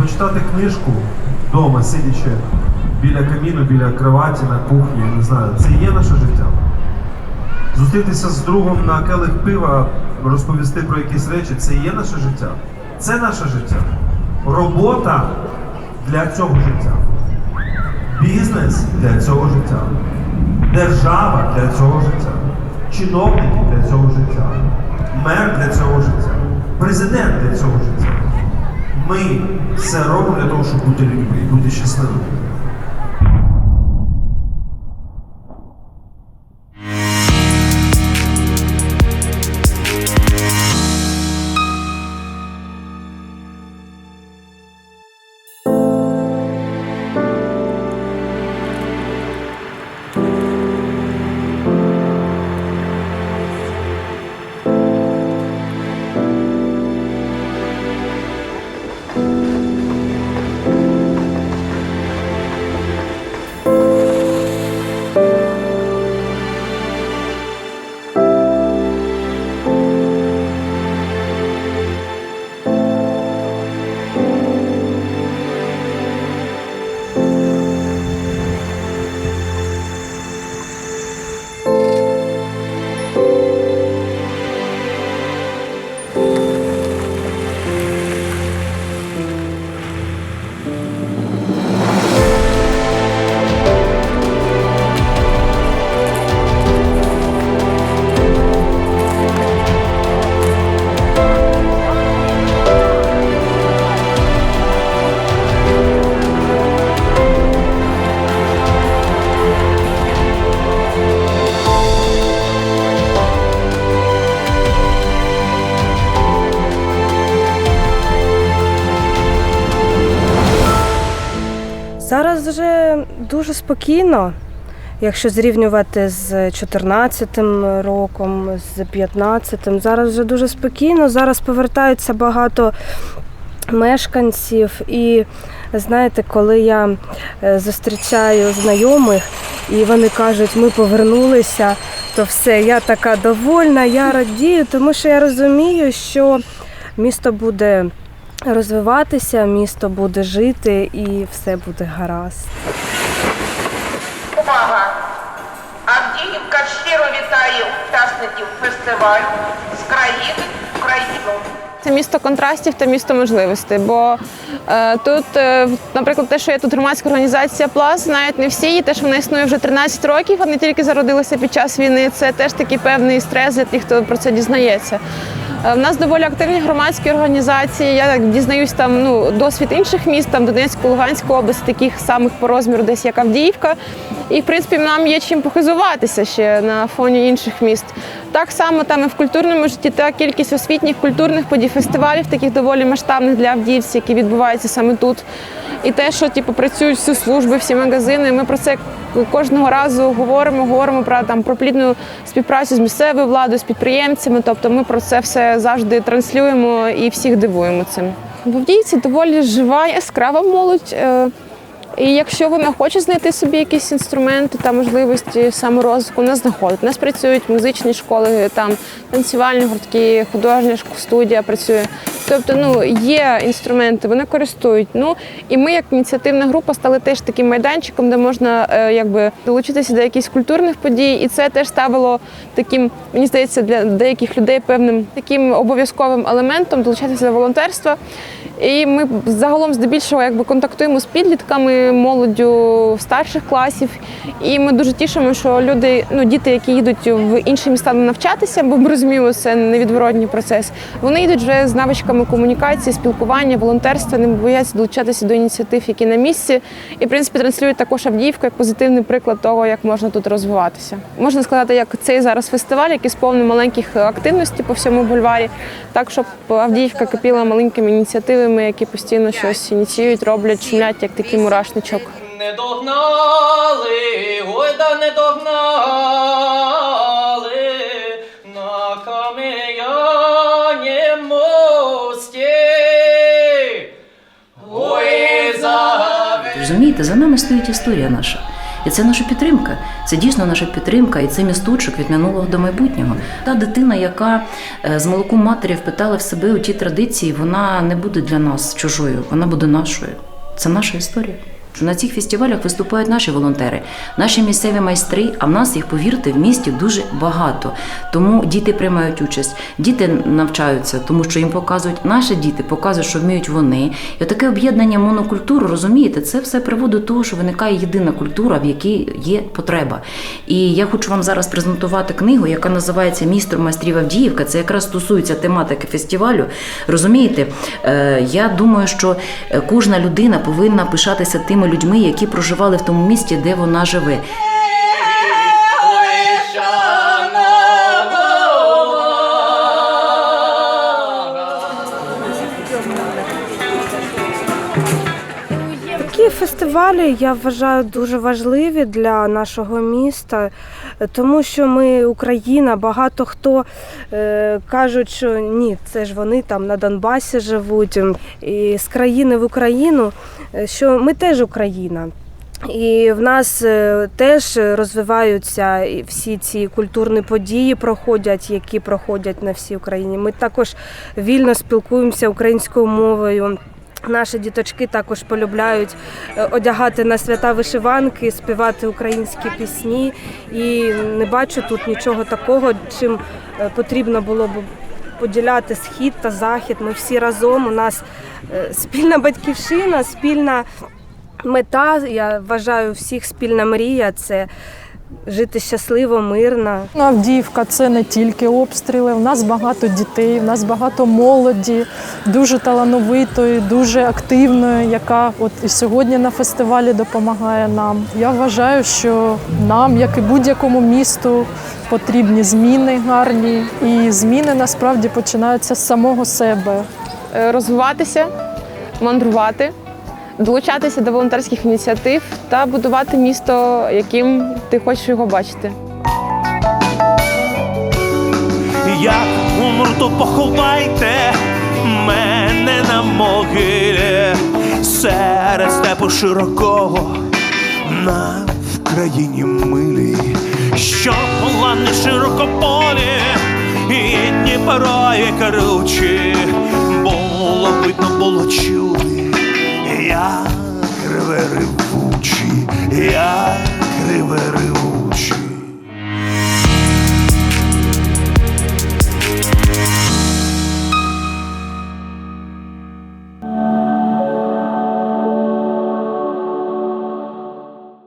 почитати книжку вдома, сидячи біля каміну, біля кроваті, на кухні, я не знаю, це є наше життя. Зустрітися з другом на келих пива, розповісти про якісь речі, це є наше життя. Це наше життя. Робота для цього життя. Бізнес для цього життя. Держава для цього життя. Чиновники для цього життя. Мер для цього життя. Президент для цього життя. Ми все робимо для того, щоб бути людьми і бути щасливими. Зараз вже дуже спокійно, якщо зрівнювати з 14-м роком, з 15-м. Зараз вже дуже спокійно. Зараз повертаються багато мешканців. І знаєте, коли я е, зустрічаю знайомих і вони кажуть, ми повернулися, то все, я така довольна, я радію, тому що я розумію, що місто буде розвиватися, місто буде жити і все буде гаразд. Увага! Авдіївка щиро вітає учасників фестивалю з країни в країну. Це місто контрастів та місто можливостей. Бо е, тут, е, наприклад, те, що є тут громадська організація Плас, знають не всі, і те, що вона існує вже 13 років, а не тільки зародилася під час війни. Це теж такий певний стрес для тих, хто про це дізнається. Е, В нас доволі активні громадські організації. Я так дізнаюсь там ну досвід інших міст, там Донецької, Луганської області, таких самих по розміру, десь як Авдіївка. І в принципі нам є чим похизуватися ще на фоні інших міст. Так само там і в культурному житті та кількість освітніх культурних подій, фестивалів, таких доволі масштабних для авдіївців, які відбуваються саме тут. І те, що типу працюють всі служби, всі магазини. Ми про це кожного разу говоримо, говоримо про там про плідну співпрацю з місцевою владою, з підприємцями. Тобто ми про це все завжди транслюємо і всіх дивуємо цим. В Авдіївці доволі жива, яскрава молодь. е, і якщо вона хоче знайти собі якісь інструменти та можливості саморозвитку, вона знаходить. У нас працюють музичні школи, там танцювальні гуртки, художня студія працює. Тобто, ну є інструменти, вони користують. Ну і ми, як ініціативна група, стали теж таким майданчиком, де можна е, якби долучитися до якихось культурних подій, і це теж ставило таким, мені здається, для деяких людей певним таким обов'язковим елементом долучатися до волонтерства. І ми загалом здебільшого якби контактуємо з підлітками, молоддю старших класів. І ми дуже тішимо, що люди, ну діти, які їдуть в інші міста навчатися, бо ми розуміємо, це невідворотній процес. Вони йдуть вже з навичками комунікації, спілкування, волонтерства, не бояться долучатися до ініціатив, які на місці. І в принципі транслюють також Авдіївку як позитивний приклад того, як можна тут розвиватися. Можна сказати, як цей зараз фестиваль, який сповнений маленьких активностей по всьому бульварі, так щоб Авдіївка кипіла маленькими ініціативами, які постійно щось ініціюють, роблять, шумлять, як такий мурашничок. Не догнали, ой да не догнали Ой, за нами стоїть історія наша. І це наша підтримка. Це дійсно наша підтримка, і це місточок від минулого до майбутнього. Та дитина, яка е, з молоком матері впитала в себе у ті традиції, вона не буде для нас чужою, вона буде нашою. Це наша історія. На цих фестивалях виступають наші волонтери, наші місцеві майстри. А в нас їх, повірте, в місті дуже багато. Тому діти приймають участь, діти навчаються, тому що їм показують наші діти, показують, що вміють вони. І таке об'єднання монокультур, розумієте, це все приводить до того, що виникає єдина культура, в якій є потреба. І я хочу вам зараз презентувати книгу, яка називається Містер майстрів Авдіївка. Це якраз стосується тематики фестивалю. Розумієте, Е, я думаю, що е, кожна людина повинна пишатися тими людьми, які проживали в тому місті, де вона живе. Фестивалі я вважаю дуже важливі для нашого міста, тому що ми Україна. Багато хто е, кажуть, що ні, це ж вони там на Донбасі живуть. І з країни в Україну, е, що ми теж Україна. І в нас е, теж розвиваються всі ці культурні події, проходять, які проходять на всій Україні. Ми також вільно спілкуємося українською мовою. Наші діточки також полюбляють е, одягати на свята вишиванки, співати українські пісні. І не бачу тут нічого такого, чим е, потрібно було б поділяти схід та захід. Ми всі разом. У нас е, спільна батьківщина, спільна мета. Я вважаю, всіх спільна мрія це жити щасливо, мирно. Авдіївка це не тільки обстріли. У нас багато дітей, у нас багато молоді, дуже талановитої, дуже активної, яка от і сьогодні на фестивалі допомагає нам. Я вважаю, що нам, як і будь-якому місту, потрібні зміни гарні, і зміни насправді починаються з самого себе. Е, розвиватися, мандрувати, долучатися до волонтерських ініціатив та будувати місто, яким ти хочеш його бачити. Як умру, то поховайте мене на могилі серед степу широкого на Вкраїні милій, що лани широкополі і Дніпро і кручі, було видно, було чути, ревучі, як реве ревучі.